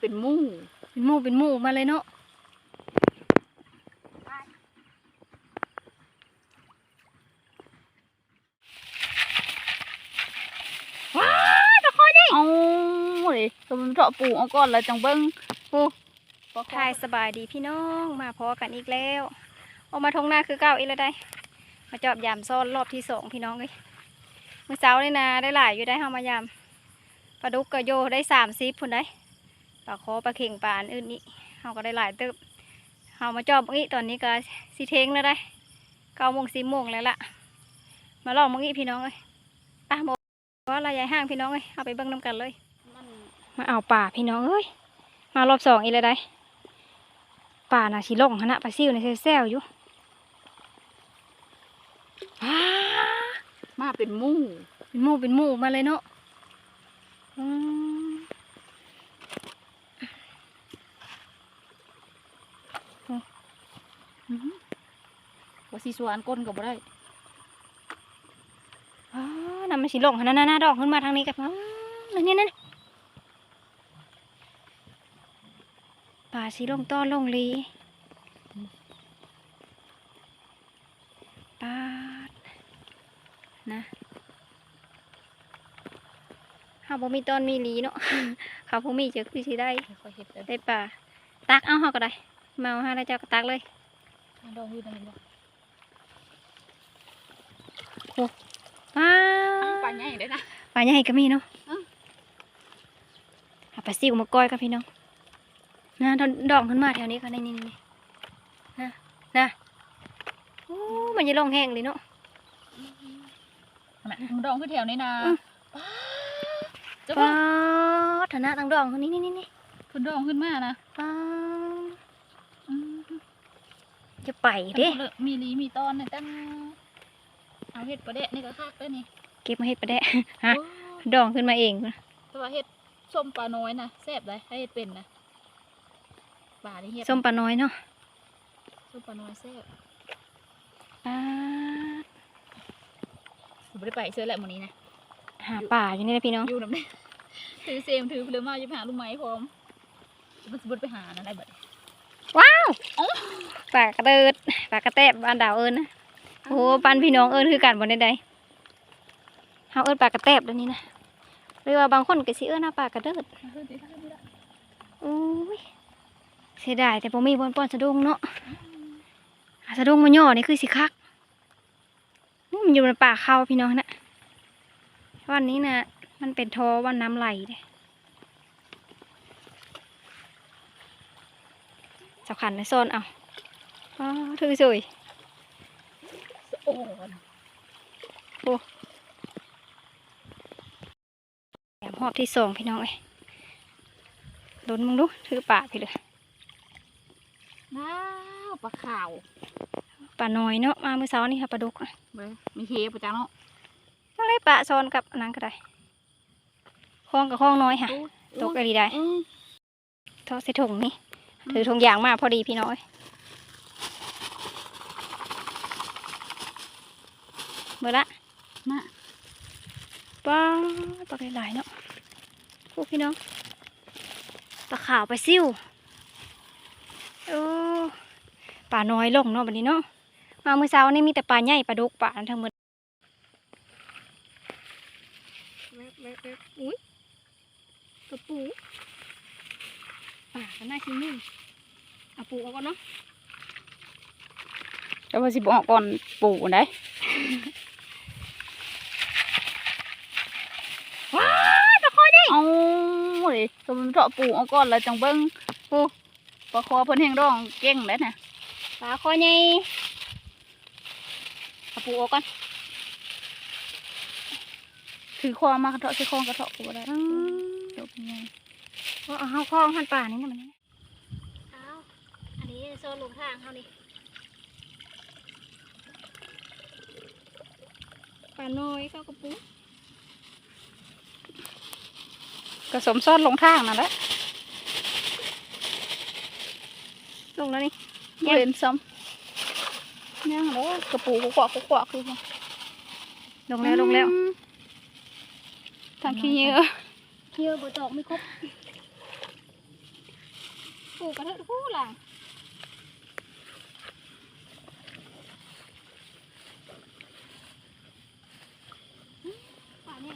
เป็นหมู่ เป็นหมู่เป็นหมู่มาเลยเนาะว้าวตะคอยนี่เอาเลยตัวมันเถาะปูเอาก่อนแล้วจังเบิ้งปูปลาคอทายสบายดีพี่น้องมาพอกันอีกแล้วออกมาทงหน้าคือเก้าอีกแล้วได้ มาจอบยามซ่อนรอบที่สองพี่น้องเลยเมื่อเช้านี่นะได้หลายอยู่ได้เฮามายามปลาดุกกระโยได้สามซิปพุ่นได้ ปลาคอปลาเข่งปลาอันอื่นนี่เฮาก็ได้หลายเติบเฮามาจอบเมื่อกี้ตอนนี้ก็สิเทงแล้วได้เก้าโมงสิบโมงแล้วล่ะ มาลองเมื่อกี้พี่น้องเลยอะบอกว่าระยะห่างพี่น้องเลยเอาไปเบิ่งน้ำกันเลยมันมาเอาป่าพี่น้องเอ้ยมารอบสองอีกเลยได้ป่าน่ะสิลงหนนะปลาซิวในแซวๆอยู่ว้ามาเป็นหมู่เป็นหมู่เป็นหมู่มาเลยเนาะอืม อื้อหือ ว่าสีสวนก้นก็บ่ได้ว้าน่ะมันสิลงหนนะหน้าดอกขึ้นมาทางนี้กันว้านี่นี่นี่ป่าสิลงต้อนลงลีปาดนะเขาบ่มีต้นมีหลีเนาะเขาบ่มีจะคือสิได้ค่อยเฮ็ดเด้อได้ป่าตักเอาเฮาก็ได้มาเอาหาได้เจ้าก็ตักเลยมา ดองอยู่นั่นบ่ป้าปลาใหญ่เด้อนะปลาใหญ่ก็มีเนาะอ้าวเอาปลาซิวมาก้อยกับพี่น้องนะดอกดอกขึ้นมาแถวนี้ก็ได้นี่นี่นะนะโอ้มันจะลงแห้งเลยเนาะน่ะมันดองคือแถวนี้นะอืมเจ้าป้าว่าดฐานะตั้งดอกคนนี้นี่นี่นี่เพิ่นดองขึ้นมานะป้าดอืม จะไปเด้พิ่นบ่ลิกมีหลีมีตอนนี่ตั้งเอาเฮ็ดประเดะนี่ก็คักเด้อนี่เก็บมาเฮ็ดปลาแดะฮะโอ้ดองขึ้นมาเองแต่ว่าเฮ็ดส้มปลาน้อยนะแซ่บเลยให้เฮ็ดเป็นนะปลานี่เฮ็ดส้มปลาน้อยเนาะส้มปลาน้อยแซ่บป้าดผมบ่ได้ไปเสื้อแหละมื้อนี้นะหาป่าอยู่นี่นะพี่น้องอยู่นำเนี่ยถือเซมถือเรือมาอยู่ไปหาลูกไม้พร้อมมันสิบ่ได้ไปหานั่นได้บัดว้าว ปากกระเดิดปากกระแตบบ้านดาวเอิญนะโอ้โหปันพี่น้องเอิญคือกันบนใดๆเฮาเอิญปากกระแตบแล้วนี่นะหรือว่าบางคนก็สิเอิญนะปากกระเดิดเลยโอ้ยเสียดายแต่ผมมีบนป้อนสะดุ้งเนาะสะดุ้งมันย่อนี่คือสิคักมันอยู่ในป่าเขาพี่น้องนะวันนี้นะมันเป็นทอวันน้ำไหลเด้สับขันในโซนเอา อ๋อถือสวยโอ้แถมหอบที่สองพี่น้องเอ้ยลุ้นมึงดูถือป่าพี่เลยน้าวปลาขาวป่าน้อยเนาะมาเมื่อเช้านี่ค่ะปลาดุกอะเบ้ยมีเคประจังเนาะอะไรปลาโซนกับอันนั้นก็ได้คลองกับคลองน้อยค่ะตกอะไรได้อืมทอดใส่ถุงนี่ถือถุงยางมาพอดีพี่น้อย เบอละน่ะป้าปลาหลายๆเนาะพวกพี่น้องปลาขาวปลาซิวโอ้ปลาน้อยลงเนาะบัดนี้เนาะมาเมื่อเช้านี่มีแต่ปลาใหญ่ปลาดุกปลาทั้งหมดแว๊บแว๊บแว๊บอุ้ยกระปูป่าก็น่าชิมนึ่งเอาปูเอาก่อนเนาะแล้วว่าสิบออกก่อนปูได้ ว้าวตะคอยนี่ เอา เลยตัวมันเถาะปู่เอาก่อนแล้วจังเบิ้งปูปลาคอเพิ่นแห้งดองเก่งแล้วน่ะปลาคอยใหญ่เอาปูเอาก่อนถือคอมากระเทาะใส่คองกระเทาะกูบ่ได้อืมจบยังไงเอาเอาเข้าคลองหันป่านี่นะมันนี่เอาอันนี้โซนลงทางเขานี่ปลาน้อยเข้ากระปุก กระสมซ้อนลงทางนั่นแหละลงแล้วนี่บ่เห็นซ้ำยังแล้วกระปูกกวักกกวักคือลงแล้วลงแล้วอืมทางขี้เหยอะเที่ยวบตอกไม่ครบปูกระเทอะผู้หลังป่าเนี่ย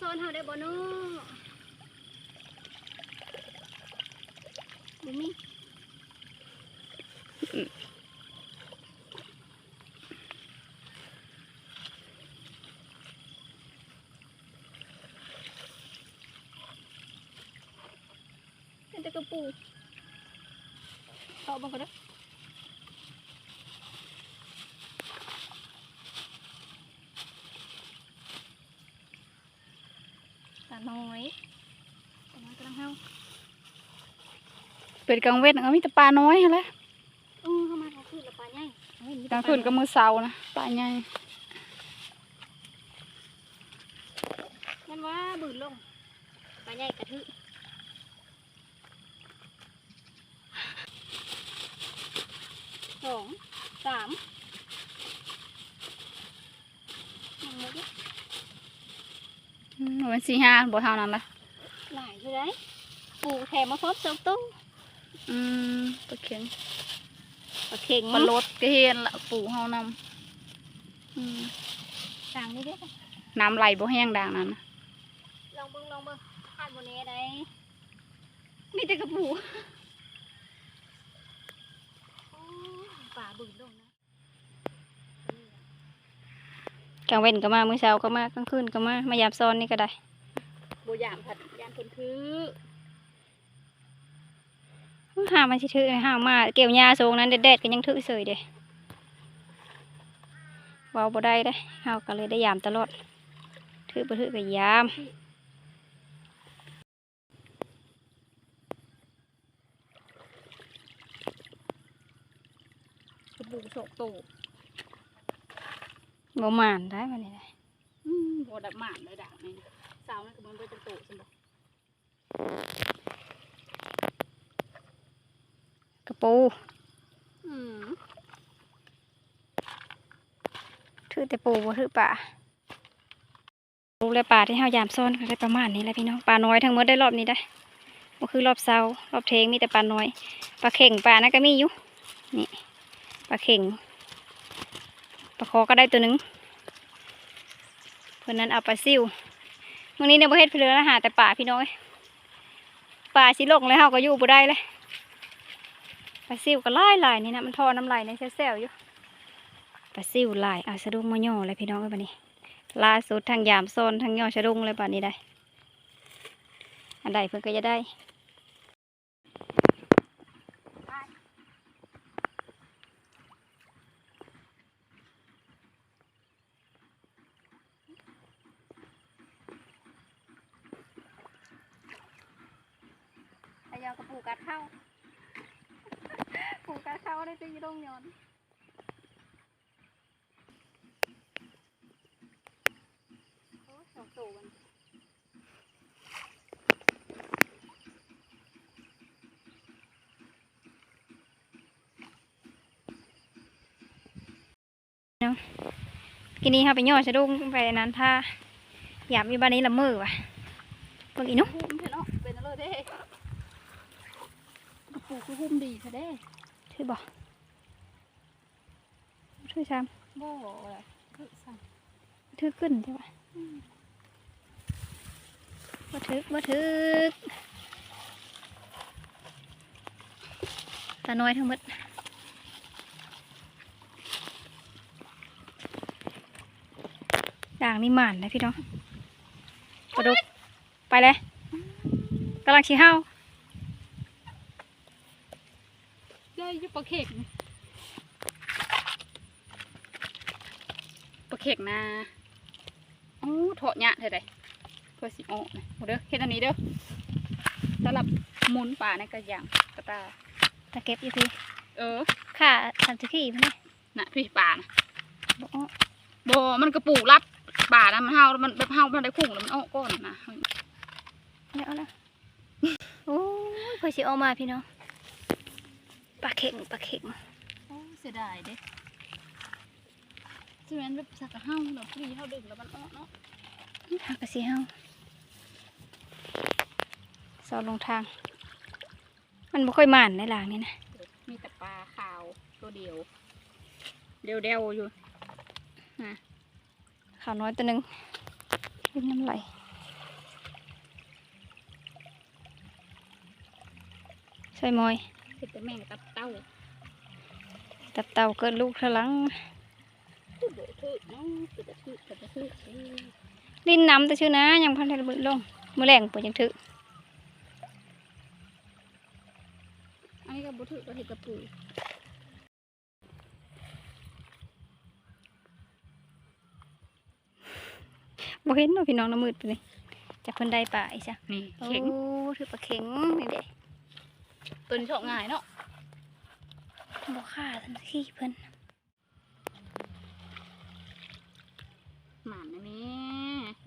เอนเฮาได้บ่เนาะบุมีเป็นแต่กระปูเอาบังก็ได้อตา น้อยตาน้อยกำลังเฮาเป็นกลางเว้นก็มีแต่ปลาน้อยหั่นแหละเออเข้ามาเขาขึ้นละปลาใหญ่เฮ้ยมีกแต่ลางปคืนก็มือเสานะปลาใหญ่นั่นว่าบืนลงปลาใหญ่กระทึสองสามยังไม่ได้อื มมันสี่ห้าบ่เท่านั้นละหลายอยู่ได้ปูแถมมาพร้อมสองตู้อืมปลาเข็งปลาเข่งปลาลดก็เห็นละปูเฮานำอืมต่างนี่เด้อน้ำไหลบ่แห้งด่างนั้นน่ะลองเบิ่งลองเบิ่งผ่านโมเน่ได้มีแต่กระปูโอ้ยป่าบืนลงนะ กลางเว้นก็มามื้อเช้าก็มากลางคืนก็มามายามซ้อนนี่ก็ได้บ่ยามผัดยามเพิ่นคือห้ามันสิถือห้ามาเกี่ยวยาทรงนั้นแดดๆก็ยังถือเสยเด้เว้าบ่ได้เด้เฮาก็เลยได้ยามตลอดถือบ่ถือก็ยามกระปูโศกโต บ่มานได้บัดนี้ได้อืมบ่ดับหมานเลยด่างนี่นะสาวนั่นก็มันบ่จะโตซั่นบ่กระปูอืมถือแต่ปูบ่ถือปลาปูและปลาที่เฮายามซ้อนก็ได้ประมาณนี้แหละพี่น้องปลาน้อยทั้งหมดได้รอบนี้ได้บ่คือรอบเช้ารอบเทงมีแต่ปลาน้อยปลาเข่งปลานั่นก็มีอยู่นี่ปลาเข่ง ปลาคอก็ได้ตัวหนึ่งเพื่อนนั้นเอาปลาซิวมื่อนี้เนี่ยประเทศเพลือหาแต่ป่าพี่น้อยป่าสิลงเลยเฮาก็อยู่บ่ได้เลยปลาซิวก็ไล่ลายนี่นะมันทอน้ำลายในแซวๆอยู่ปลาซิวลายเอาสะดุ้งมาย่อเลยพี่น้องเลยบัดนี้ล่าสุดทางยามโซนทางย่อสะดุ้งเลยบัดนี้ได้ อันใดเพิ่อนก็จะได้ พยากระปูกัดเข้าปูกัดเข้าได้ตีดงยอนโอ้ยสองตัวมันเนาะกินนี้ค่ะไปย่อสะดุ้งไปอันนั้นถ้าอยากมีบ้านนี้ละมือว่ะเบิ่งอีหนุหุ้มเถอะเนาะเป็นอะไรเด้ กระปูคือหุ้มดีซะเด้ถือบ่ถือซ้บ่อะไรคือสั่งำถือขึ้นใช่ปะบ่ถือบ่ถือตาน้อยทั้งหมดด่างนี่หมานนะพี่น้องปลาดุกไปเลยกำลังชี้เห้า ได้อยุปลาเข็กนี่ปลาเข็กนะโอ้เถาะหยะเท่าใดเพื่อสิออกนะโอ้เด้อเฮ็ดอันนี้เด้อสำหรับหมุนป่าในกระย่างกระตาตะเก็บอยู่พี่เออค่ะสันติขี้พี่น่ะพี่ป่านะบ่อ้อบ่มันกระปูรัดป่านะมันเฮามันแบบเฮามันได้คุ้งแล้วมันออกก้อนนะเอาแล้วเอาแล้วโอ้ยเพื่อสิเออกมาพี่น้อง ปลาเข่งปลาเข่งโอ้เสียดายเด้สิแม่นแบบสักกะเฮาเนาะพี่เฮาดึงแล้วมันออกเนาะหากระสีเฮาซอนลงทาง มันบ่ค่อยหมานในหลางนี่นะ มีแต่ปลาขาวตัวเดียว เดียวเดียวๆอยู่ขาวน้อยตัวหนึ่งเป็นน้ำไหลใส่มอย คือแต่แม่งตับเต้า ตับเต่าเกิดลูกทะลังคือโบถือเนาะคือแต่ถือคือแต่ถือเออลิ้นน้ำแต่ชื่อนะยังพันธุ์ระเบิดลงมือแรงปวดยังถึกอันนี้ก็โบถือก็เห็ดกระปูบ่เห็นเนาะพี่น้องน้ำมืดไปเลยจากคนใดป่าอีจ้ะนี่โอ้เข็งถือปลาเข็งนี่เด็ ตัวนี้ชอบง่ายเนาะบ่ฆ่าทันขี้เพิ่นหมานอันนี้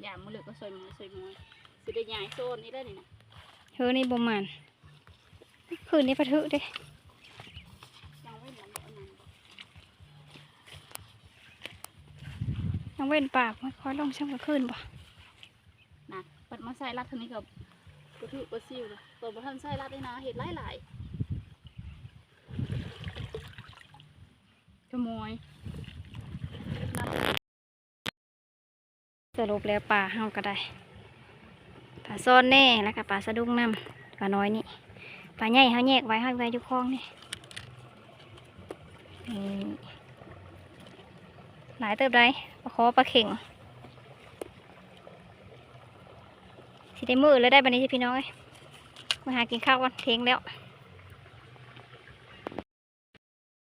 ยามมือเหลือก็ซอยมือซอยมือสิได้ย้ายโซนนี้ได้นี่นะเฮ้อนี่บ่หมันคืนนี้ปลาทึเด้ยังไว้มันอันนั้นยังเว้นปากไม่ค่อยลงช่างกลางคืนบ่นะปัดมาใส่รัดเทางนี้กับ กระถือกระซิวเลยตัวบ่ทันใส่รัดได้นะเห็ดหลายหลายขโมยสรุปแล้วปลาเฮาก็ได้ปลาซ่อนแน่แล้วก็ปลาสะดุ้งน้ำปลาน้อยนี่ปลาใหญ่เฮาแยกไว้เฮาไว้อยู่คลองนี่นี่หลายเติบได้ปลาคอปลาเข่ง สิได้มือแล้วได้บันนี้พี่น้องมาหากินข้าวกันเทงแล้ว